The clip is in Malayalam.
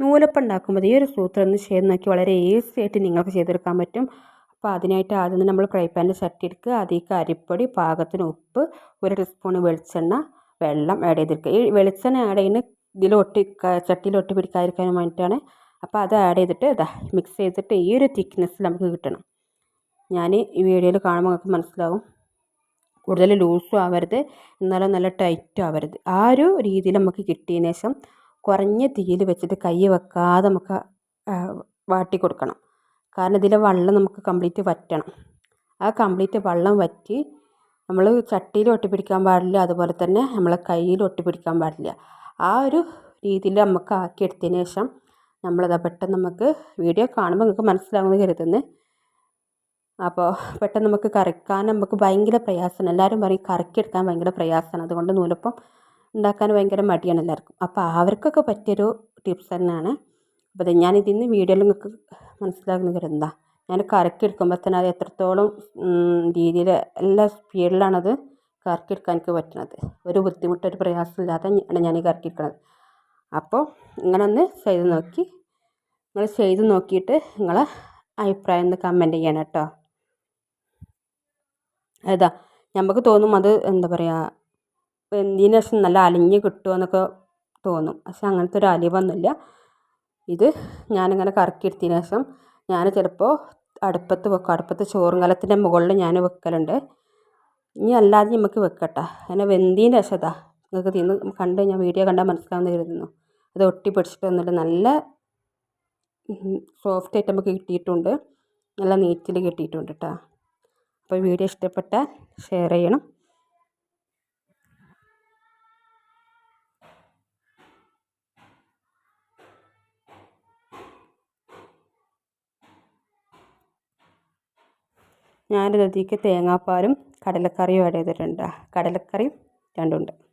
നൂലപ്പം ഉണ്ടാക്കുമ്പോൾ ഈ ഒരു സൂത്രം ഒന്ന് ചെയ്ത് നോക്കി വളരെ ഈസി ആയിട്ട് നിങ്ങൾക്ക് ചെയ്തെടുക്കാൻ പറ്റും. അപ്പോൾ അതിനായിട്ട് ആദ്യം നമ്മൾ ഫ്രൈ പാനിൽ ചട്ടി എടുക്കുക. അതിലേക്ക് അരിപ്പൊടി പാകത്തിന് ഉപ്പ് ഒരു ടീസ്പൂൺ വെളിച്ചെണ്ണ വെള്ളം ആഡ് ചെയ്തെടുക്കുക. ഈ വെളിച്ചെണ്ണ ആഡ് ചെയ്യുന്ന ഇതിലൊട്ടി ചട്ടിയിൽ ഒട്ടി പിടിക്കാതിരിക്കാൻ വേണ്ടിയിട്ടാണ്. അപ്പോൾ അത് ആഡ് ചെയ്തിട്ട് ഇതാ മിക്സ് ചെയ്തിട്ട് ഈ ഒരു തിക്നെസ്സിൽ നമുക്ക് കിട്ടണം. ഞാൻ ഈ വീഡിയോയിൽ കാണുമ്പോൾ നമുക്ക് മനസ്സിലാവും. കൂടുതൽ ലൂസും ആവരുത്. എന്നാലും നല്ല ടൈറ്റും ആവരുത്. ആ ഒരു രീതിയിൽ നമുക്ക് കിട്ടിയതിന് ശേഷം കുറഞ്ഞ തീയിൽ വെച്ചിട്ട് കൈ വെക്കാതെ നമുക്ക് വാട്ടി കൊടുക്കണം. കാരണം ഇതിലെ വെള്ളം നമുക്ക് കംപ്ലീറ്റ് വറ്റണം. ആ കംപ്ലീറ്റ് വെള്ളം വറ്റി നമ്മൾ ചട്ടിയിൽ ഒട്ടിപ്പിടിക്കാൻ പാടില്ല അതുപോലെ തന്നെ നമ്മളെ കയ്യിൽ ഒട്ടിപ്പിടിക്കാൻ പാടില്ല. ആ ഒരു രീതിയിൽ നമുക്ക് ആക്കിയെടുത്തതിന് ശേഷം നമ്മളത് പെട്ടെന്ന് നമുക്ക് വീഡിയോ കാണുമ്പോൾ നിങ്ങൾക്ക് മനസ്സിലാവുമെന്ന് കരുതുന്നു. അപ്പോൾ പെട്ടെന്ന് നമുക്ക് കറക്കാൻ നമുക്ക് ഭയങ്കര പ്രയാസമാണ്. എല്ലാവരും പറയും കറക്കിയെടുക്കാൻ ഭയങ്കര പ്രയാസമാണ്. അതുകൊണ്ട് നൂലപ്പം ഉണ്ടാക്കാൻ ഭയങ്കര മടിയാണ് എല്ലാവർക്കും. അപ്പോൾ അവർക്കൊക്കെ പറ്റിയൊരു ടിപ്സ് തന്നെയാണ്. അപ്പോൾ ഞാൻ നിന്ന് വീഡിയോയിൽ നിങ്ങൾക്ക് മനസ്സിലാകുന്ന എന്താ? ഞാൻ കറക്കി എടുക്കുമ്പോൾ തന്നെ അത് എത്രത്തോളം രീതിയിൽ എല്ലാ സ്പീഡിലാണത് കറക്കി എടുക്കാൻ എനിക്ക് പറ്റുന്നത് ഒരു ബുദ്ധിമുട്ട് ഒരു പ്രയാസമില്ലാതെ ആണ് കറക്കി എടുക്കുന്നത് അപ്പോൾ ഇങ്ങനെ ഒന്ന് ചെയ്ത് നോക്കി. നിങ്ങൾ ചെയ്ത് നോക്കിയിട്ട് നിങ്ങളെ അഭിപ്രായം ഒന്ന് കമന്റ് ചെയ്യണം കേട്ടോ. അതാ നമുക്ക് തോന്നും അത് എന്താ പറയുക വെന്തതിന് ശേഷം നല്ല അലിഞ്ഞ് കിട്ടുമെന്നൊക്കെ തോന്നും. പക്ഷെ അങ്ങനത്തെ ഒരു അലിവൊന്നുമില്ല ഇത് ഞാനിങ്ങനെ കറക്കിയെടുത്തതിന് ശേഷം ഞാൻ ചിലപ്പോൾ അടുപ്പത്ത് വെക്കും അടുപ്പത്ത് ചോറും കലത്തിന്റെ മുകളിൽ ഞാൻ വെക്കലുണ്ട്. ഇനി അല്ലാതെ നമുക്ക് വെക്കട്ടെ. അങ്ങനെ വെന്തതിന് ശേഷം ഇതാ നിങ്ങൾക്ക് തിന്ന് കണ്ട് ഞാൻ വീഡിയോ കണ്ടാൽ മനസ്സിലാവുന്ന കരുതുന്നു. അത് ഒട്ടി പിടിച്ചിട്ടൊന്നുമില്ല നല്ല സോഫ്റ്റ് ആയിട്ട് നമുക്ക് കിട്ടിയിട്ടുണ്ട്. നല്ല നീറ്റിൽ കിട്ടിയിട്ടുണ്ട് കേട്ടോ. അപ്പോൾ വീഡിയോ ഇഷ്ടപ്പെട്ടാൽ ഷെയർ ചെയ്യണം. ഞാനിതിലേക്ക് തേങ്ങാപ്പാലും കടലക്കറിയും ആഡ് ചെയ്തിട്ടുണ്ട്. കടലക്കറിയും രണ്ടുമുണ്ട്